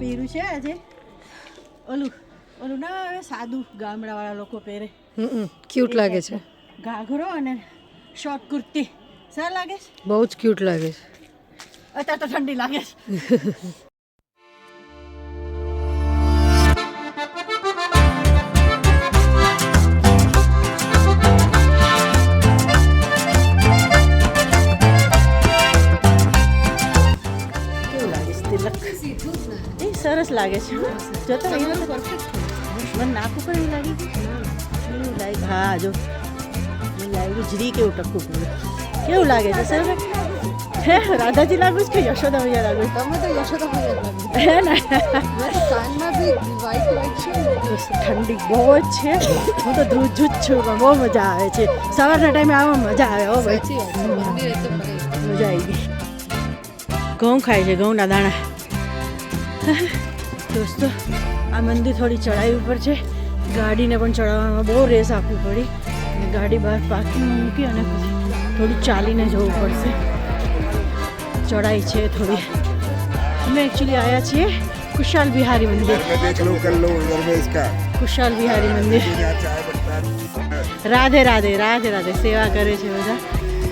પહેર્યું છે આજે. ઓલું ઓલું ના આવે સાદું ગામડાવાળા લોકો પહેરે. હમ ક્યુટ લાગે છે. ઘાઘરો અને શોર્ટ કુર્તી. સર લાગે છે? બહુ જ ક્યુટ લાગે છે. અત્યારે તો ઠંડી લાગે છે. લાગે છે. એ તો પરફેક્ટ મને નાક ઉપર એવું લાગી એવું લાગે. હા જો. લાગ્યું જરી કેવું ટકું પડ્યું કેવું લાગે છે સર હે રાધાજી લાગુ છે કે યશોદા મૈયા લાગુ? તમે તો યશોદા મૈયા લાગુ હે ને? કાનમાં બી વાઈટ વાઈટ છે. ઠંડી બહુ જ છે. હું તો ધ્રુજુ જ છું બહુ મજા આવે છે. સવારના ટાઈમે આવવામાં મજા આવે હો ભાઈ. એ મજા આવી ગઈ. ઘઉં ખાય છે ઘઉંના દાણા. દોસ્તો, આ મંદિર થોડી ચઢાઈ ઉપર છે. ગાડીને પણ ચડાવવામાં બહુ રેસ આપવી પડી. ગાડી બહાર પાર્કિંગ મૂકી અને પછી થોડું ચાલીને જવું પડશે. ચડાઈ છે થોડી. અમે એકચ્યુઅલી આવ્યા છીએ ખુશાલ બિહારી મંદિર. ખુશાલ બિહારી મંદિર. રાધે રાધે રાધે રાધે. સેવા કરે છે બધા.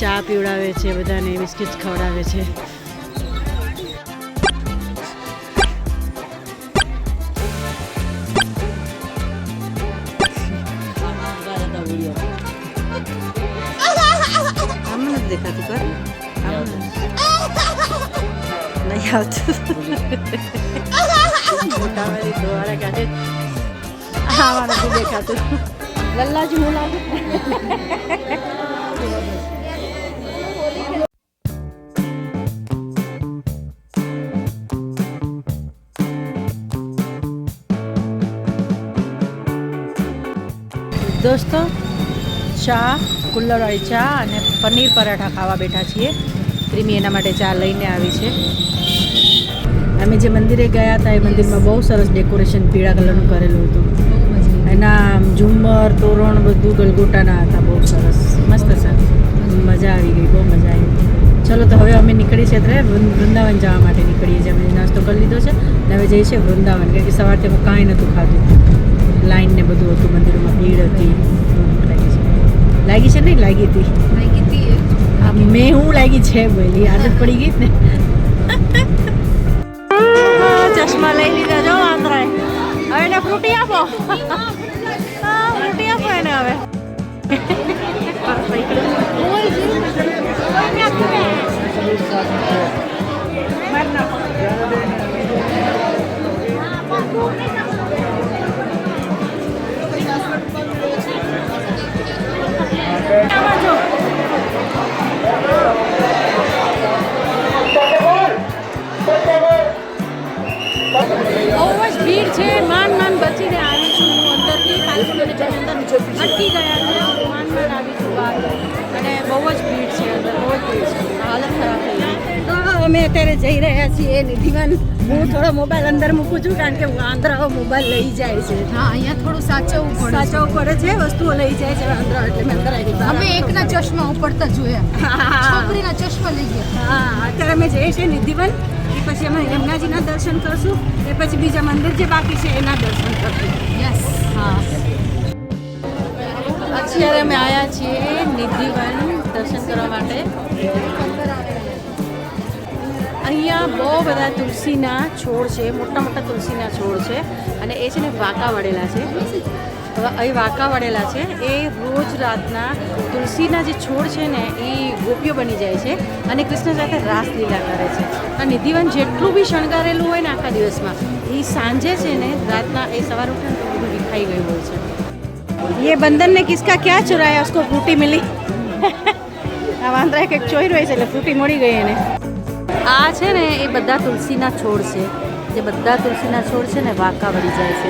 ચા પીવડાવે છે બધાને બિસ્કિટ ખવડાવે છે. આમ નથી દેખાતું કર આમ નથી. નહીં આવતું મોટા વાળી ધોવાળા કાઢે આમાં નથી દેખાતું લલ્લાજી હું લાગુ દોસ્તો ચા કુલ્લરવાળી ચા અને પનીર પરાઠા ખાવા બેઠા છીએ. ક્રીમી એના માટે ચા લઈને આવી છે. અમે જે મંદિરે ગયા હતા, એ મંદિરમાં બહુ સરસ ડેકોરેશન પીળા કલરનું કરેલું હતું. એના ઝુમ્મર, તોરણ બધું ગલગોટાના હતા, બહુ સરસ. મસ્ત સર મજા આવી ગઈ, બહુ મજા આવી ચલો તો હવે અમે નીકળી છીએ અત્યારે વૃંદાવન જવા માટે નીકળીએ છીએ. અમે નાસ્તો કરી લીધો છે અને હવે જઈએ છીએ વૃંદાવન, કારણ કે સવારથી અમે કાંઈ નહોતું ખાધું. લાઈન ને બધું હતું, મંદિરોમાં ભીડ હતી. લાગી છે. નહીં? લાગી હતી. મેં હું લાગી છે બોલી, આદત પડી ગઈ ને. ચશ્મા લઈ લીધા, જો આંધરાએ હવે એને ફ્રૂટી આપો. ફ્રૂટી આપો એને હવે. નાખો. જો. માન માન બચીને આવી છું હું અંદરથી પાંચ મિનિટની અંદર અટકી ગયા છે માન માન આવી છું બહાર. અને બહુ જ ભીડ છે અંદર બહુ જ ભીડ છે. હાલત ખરાબ થઈ તો અમે અત્યારે જઈ રહ્યા છીએ નિધિવન. હું થોડો મોબાઈલ અંદર મૂકું છું કારણ કે આંધ્રાઓ મોબાઈલ લઈ જાય છે. હા અહીંયા થોડું સાચવવું પડે. સાચવવું પડે છે વસ્તુઓ લઈ જાય છે આંધ્રા એટલે મેં અંદર આવી અમે એકના ચશ્મા ઉપડતા જોયા. છોકરીના ચશ્મા લઈ ગયા. હા અત્યારે અમે જઈએ છીએ નિધિવન. એ પછી અમે યમુનાજીના દર્શન કરશું. એ પછી બીજા મંદિર જે બાકી છે, એના દર્શન કરશું. હા. અત્યારે અમે આવ્યા છીએ નિધિવન દર્શન કરવા માટે. અહીંયા બહુ બધા તુલસીના છોડ છે, મોટા મોટા તુલસીના છોડ છે અને એ છે ને વાંકા વળેલા છે. અહીં વાંકા વળેલા છે એ રોજ રાતના તુલસીના જે છોડ છે ને એ ગોપીઓ બની જાય છે અને કૃષ્ણ સાથે રાસલીલા કરે છે અને નિધિવન જેટલું બી શણગારેલું હોય ને આખા દિવસમાં એ સાંજે છે ને રાતના એ સવાર ઉઠે ને તો બધું વિખાઈ ગયું હોય છે ये बंदर ने किसका क्या चुराया उसको फ्रूटी मिली આ વાંદરાએ કંઈક ચોઈ રહ્યો છે એટલે ફ્રૂટી મળી ગઈ એને આ છે ને એ બધા તુલસીના છોડ છે જે બધા તુલસીના છોડ છે ને વાંકા વળી જાય છે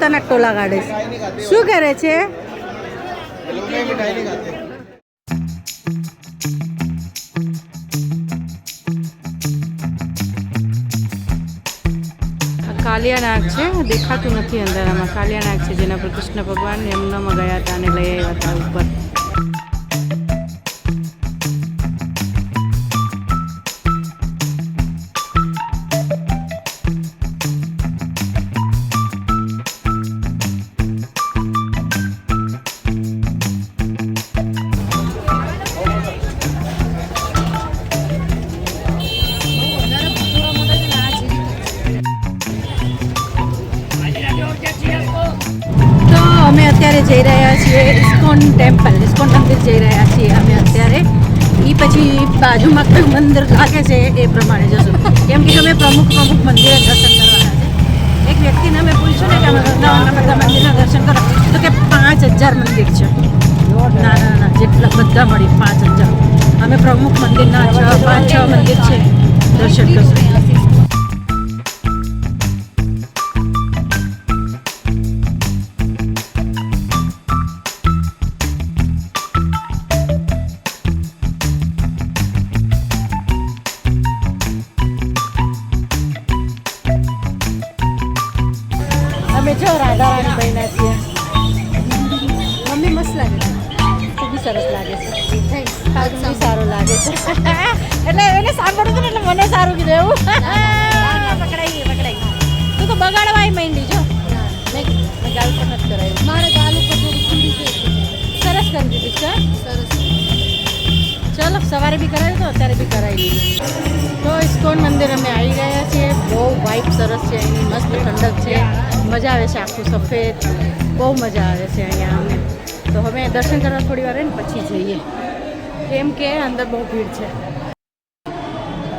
પોતાના ટોલા કાઢે છે. શું કરે છે? કાલિયા નાગ છે. દેખાતું નથી અંધારામાં કાલિયા નાગ છે જેના પર કૃષ્ણ ભગવાન એમનામાં ગયા હતા અને લઈ આવ્યા હતા ઉપર. ઇસ્કોન ટેમ્પલ ઇસ્કોન મંદિર જઈ રહ્યા છીએ અમે અત્યારે. એ પછી બાજુમાં કયું મંદિર લાગે છે એ પ્રમાણે જશું. કેમ કે અમે પ્રમુખ પ્રમુખ મંદિરે દર્શન કરવાના છે. એક વ્યક્તિને અમે પૂછ્યું ને કે અમે વૃંદાવનના બધા મંદિરના દર્શન કરો, તો કે પાંચ હજાર મંદિર છે. ના ના ના, જેટલા બધા મળી, પાંચ હજાર. અમે પ્રમુખ મંદિરના છ, પાંચ, છ મંદિર છે. દર્શન કરશું. અમે જો રાધારાણી બન્યા છીએ. મમ્મી મસ્ત લાગે ખૂબ સરસ લાગે છે. છે બી સારું લાગે છે. એટલે એને સાંભળ્યું હતું ને એટલે મને સારું કીધું એવું. પકડાઈ પકડાઈ તું તો બગાડવા માંડી જો. મેં ગાલ પણ નથી કરાયું. મારા ગાલ ઉપર થોડી સરસ કરી દીધું છે. સરસ. ચલો સવારે બી કરાવ્યું તો અત્યારે બી કરાવી દીધું. તો ઇસ્કોન મંદિર અમે આવી ગયા વાઇબ સરસ છે, એની મસ્ત ઠંડક છે. મજા આવે છે આખું સફેદ. બહુ મજા આવે છે અહીંયા અમને તો હવે દર્શન કરવા થોડી વાર ને પછી જઈએ. કેમ કે અંદર બહુ ભીડ છે.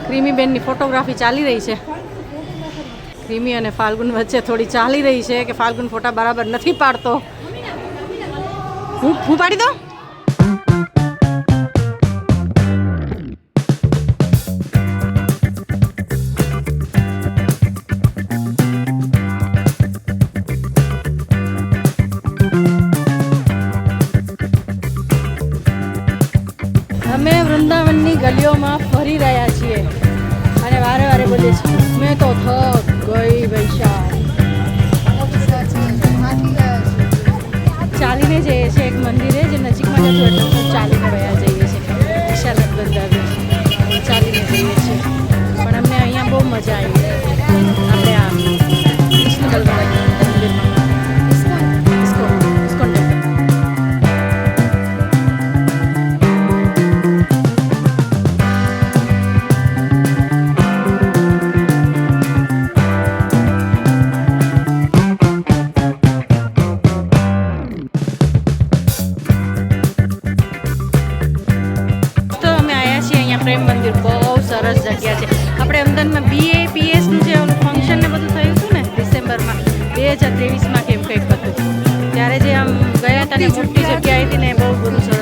ક્રીમીબેનની ફોટોગ્રાફી ચાલી રહી છે. ક્રીમી અને ફાલ્ગુન વચ્ચે થોડી ચાલી રહી છે કે ફાલ્ગુન ફોટા બરાબર નથી પાડતો. હું હું પાડી દઉં? ગલીઓમાં ફરી રહ્યા છીએ. અને વારે વારે બોલીએ છીએ મેં તો થક ગઈ વૈશાખ. ચાલીને જઈએ છીએ એક મંદિરે, જે નજીકમાં જતું એટલે ચાલીને વયા જઈએ છીએ. વિશાલક બંધાવી ચાલીને જઈએ છીએ. પણ અમને અહીંયા બહુ મજા આવી. મંદિર બહુ સરસ જગ્યા છે. આપણે અમદાવાદમાં બીએ પીએસનું જે ફંક્શન ને બધું થયું હતું ને ડિસેમ્બરમાં બે હજાર ત્રેવીસમાં કેમ કંઈક હતું. ત્યારે જે આમ ગયા હતા ને મોટી જગ્યા હતી ને બહુ બધું સરસ